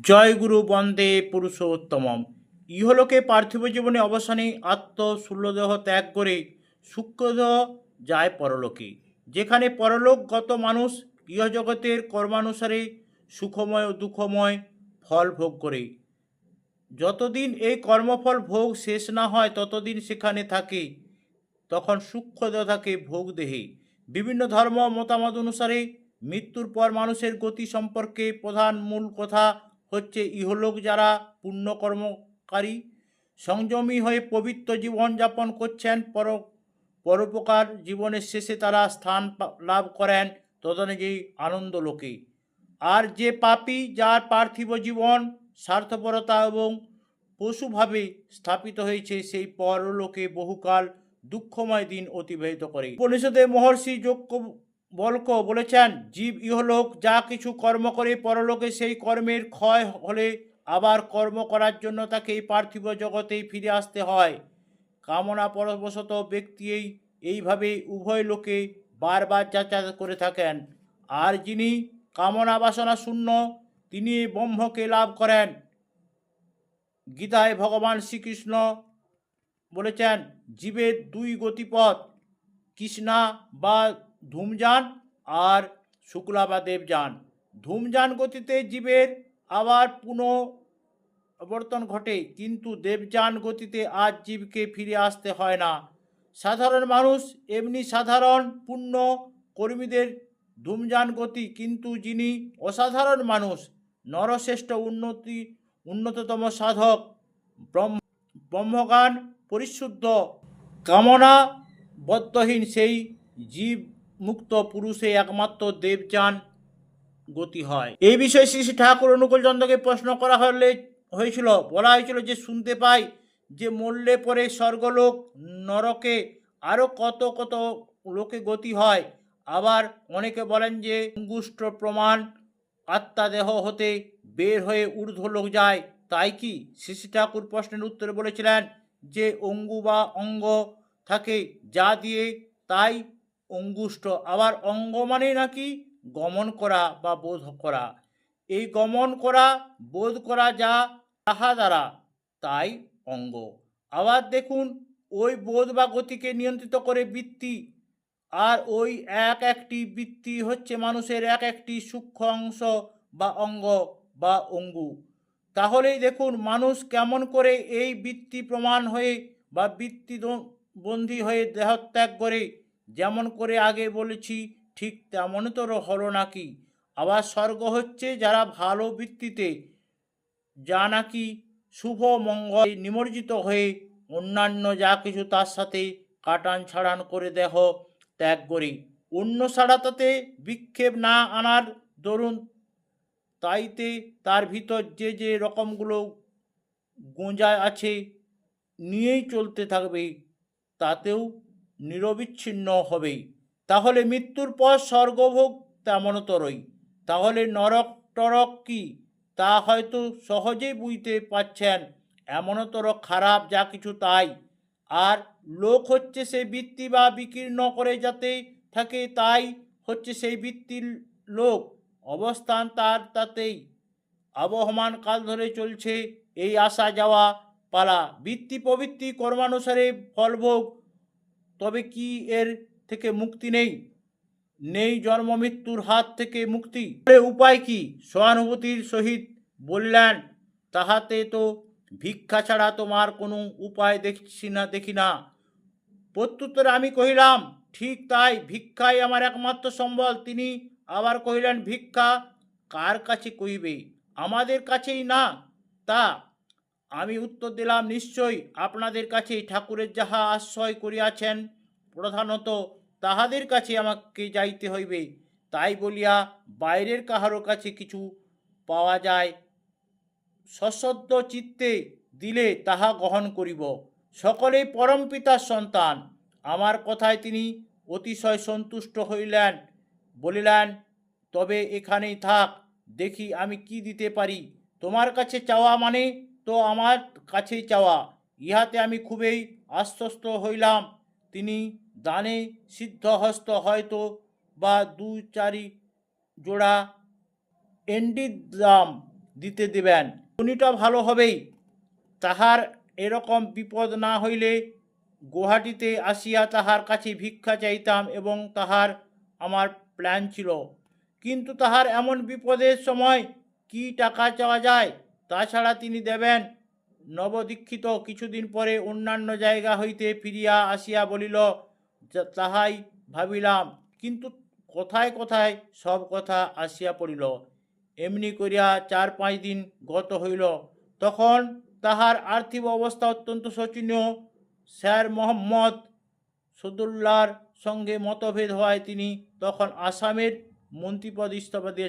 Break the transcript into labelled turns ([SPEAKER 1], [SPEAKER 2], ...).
[SPEAKER 1] জয় গুরু, বন্দে পুরুষোত্তমম। ইহলোকে পার্থিব জীবনে অবসানে আত্মশূল্যদেহ ত্যাগ করে সূক্ষ্মদেহ যায় পরলোকে। যেখানে পরলোকগত মানুষ, ইহজগতের কর্মানুসারে সুখময় ও দুঃখময় ফল ভোগ করে। যতদিন এই কর্মফল ভোগ শেষ না হয়, ততদিন সেখানে থাকে, তখন সূক্ষ্মদেহ থাকে ভোগ দেহে। বিভিন্ন ধর্ম মতামত অনুসারে মৃত্যুর পর মানুষের গতি সম্পর্কে প্রধান মূল কথা হচ্ছে ইহলোক যারা পুণ্যকর্মকারী, সংযমী হয়ে পবিত্র জীবনযাপন করছেন, পর পরোপকার জীবনের শেষে তারা স্থান লাভ করেন তদনুযায়ী আনন্দ লোকে। আর যে পাপী যার পার্থিব জীবন স্বার্থপরতা এবং পশুভাবে স্থাপিত হয়েছে, সেই পরলোকে বহুকাল দুঃখময় দিন অতিবাহিত করে। উপনিষদে মহর্ষি যজ্ঞ বল্ক, বলেছেন, জীব ইহলোক যা কিছু কর্ম করে, পরলোকে সেই কর্মের ক্ষয় হলে আবার কর্ম করার জন্য তাকে এই পার্থিব জগতেই ফিরে আসতে হয়। কামনা পরবশত ব্যক্তি এই এইভাবে উভয় লোকে বারবার যাতায়াত করে থাকেন। আর যিনি কামনা বাসনা শূন্য, তিনি ব্রহ্মকে লাভ করেন। গীতায় ভগবান শ্রীকৃষ্ণ বলেছেন, জীবের দুই গতিপথ, কৃষ্ণা বা ধূমযান আর শুক্লা বা দেবযান ধূমযান গতিতে জীবের আবার পুনঃবর্তন ঘটে, কিন্তু দেবযান গতিতে আজ জীবকে ফিরে আসতে হয় না। সাধারণ মানুষ এমনি সাধারণ পুণ্য কর্মীদের ধূমযান গতি, কিন্তু যিনি অসাধারণ মানুষ, নরশ্রেষ্ঠ উন্নতি, উন্নততম সাধক, ব্রহ্ম ব্রহ্মগান পরিশুদ্ধ কামনা বদ্ধহীন সেই জীব মুক্ত পুরুষে একমাত্র দেবযান গতি হয়। এই বিষয়ে শ্রী শ্রী ঠাকুর অনুকূল চন্দ্রকে প্রশ্ন করা হলে, হয়েছিল, বলা হয়েছিল যে, শুনতে পাই যে, মরলে পরে স্বর্গলোক নরকে আরও কত কত লোকে গতি হয়। আবার অনেকে বলেন যে, অঙ্গুষ্ঠ প্রমাণ আত্মা দেহ হতে বের হয়ে ঊর্ধ্ব লোক যায়। তাই কি? শ্রী ঠাকুর প্রশ্নের উত্তরে বলেছিলেন যে, অঙ্গু বা অঙ্গ থাকে যা দিয়ে তাই অঙ্গুষ্ঠ। আবার অঙ্গ মানে নাকি গমন করা বা বোধ করা। এই গমন করা, বোধ করা যা, তাহা দ্বারা, তাই অঙ্গ। আবার দেখুন, ওই বোধ বা গতিকে নিয়ন্ত্রিত করে বৃত্তি। আর ওই এক একটি বৃত্তি হচ্ছে মানুষের এক একটি সূক্ষ্ম অংশ বা অঙ্গ বা অঙ্গু। তাহলেই দেখুন, মানুষ কেমন করে এই বৃত্তি প্রমাণ হয়ে বা বৃত্তি বন্দী হয়ে দেহত্যাগ করে যেমন করে আগে বলেছি, ঠিক তেমন তো হলো নাকি। আবার স্বর্গ হচ্ছে যারা ভালো বৃত্তিতে যা নাকি শুভ মঙ্গল নিমজ্জিত হয়ে অন্যান্য যা কিছু তার সাথে কাটান ছাড়ান করে দেহ ত্যাগ করি। অন্য ছাড়া তাতে বিক্ষেপ না আনার দরুন তাইতে তার ভিতর যে যে রকমগুলো গোঁজা আছে, নিয়েই চলতে থাকবে, তাতেও নিরবিচ্ছিন্ন হবে তাহলে মৃত্যুর পর স্বর্গভোগ তেমনতরই। তাহলে নরক টরক কি? তা হয়তো সহজেই বুঝতে পাচ্ছেন এমনতর খারাপ যা কিছু তাই। আর লোক হচ্ছে সেই বৃত্তি বা বিকীর্ণ করে যাতে থাকে, তাই হচ্ছে সেই বৃত্তির লোক। অবস্থান তার তাতেই। আবহমান কাল ধরে চলছে, এই আসা যাওয়া পালা। বৃত্তি প্রবৃত্তি কর্মানুসারে ফলভোগ তবে কি এর থেকে মুক্তি নেই? নেই জন্ম মৃত্যুর হাত থেকে মুক্তি। উপায় কি? সহানুভূতির সহিত বললেন, তাহাতে তো ভিক্ষা ছাড়া তোমার কোনো উপায় দেখছি না, দেখি না। প্রত্যুত্তরে আমি কহিলাম, ঠিক তাই, ভিক্ষাই আমার একমাত্র সম্বল। তিনি আবার কহিলেন, ভিক্ষা কার কাছে কহিবে? আমাদের কাছেই না? তা আমি উত্তর দিলাম, নিশ্চয়ই আপনাদের কাছেই ঠাকুরের যাহা আশ্রয় করিয়াছেন প্রধানত তাহাদের কাছে আমাকে যাইতে হইবে। তাই বলিয়া বাইরের কাহারও কাছে কিছু পাওয়া যায় সশ্রদ্ধ চিত্তে দিলে তাহা গ্রহণ করিব। সকলেই পরম পিতার সন্তান। আমার কথায় তিনি অতিশয় সন্তুষ্ট হইলেন, বলিলেন, তবে এখানেই থাক, দেখি আমি কি দিতে পারি। তোমার কাছে চাওয়া মানে তো আমার কাছেই চাওয়া। ইহাতে আমি খুবই আশ্বস্ত হইলাম। তিনি দানে সিদ্ধহস্ত হয়তো বা দু চারি জোড়া এন্ডির দাম দিতে দেবেন। উনিটা ভালো হবেই। তাহার এরকম বিপদ না হইলে গুয়াহাটিতে আসিয়া তাহার কাছে ভিক্ষা চাইতাম এবং তাহার আমার প্ল্যান ছিল। কিন্তু তাহার এমন বিপদের সময় কি টাকা চাওয়া যায় তাছাড়া তিনি দেবেন নবদীক্ষিত কিছুদিন পরে অন্যান্য জায়গা হইতে ফিরিয়া আসিয়া বলিল তাহাই ভাবিলাম। কিন্তু কোথায় কোথায় সব কথা আসিয়া পড়িল। এমনি করিয়া চার পাঁচ দিন গত হইল। তখন তাহার আর্থিক অবস্থা অত্যন্ত শোচনীয়। স্যার মোহাম্মদ সদুল্লার সঙ্গে মতভেদ হওয়ায় তিনি তখন আসামের মন্ত্রীপদ ইস্তফা দিয়ে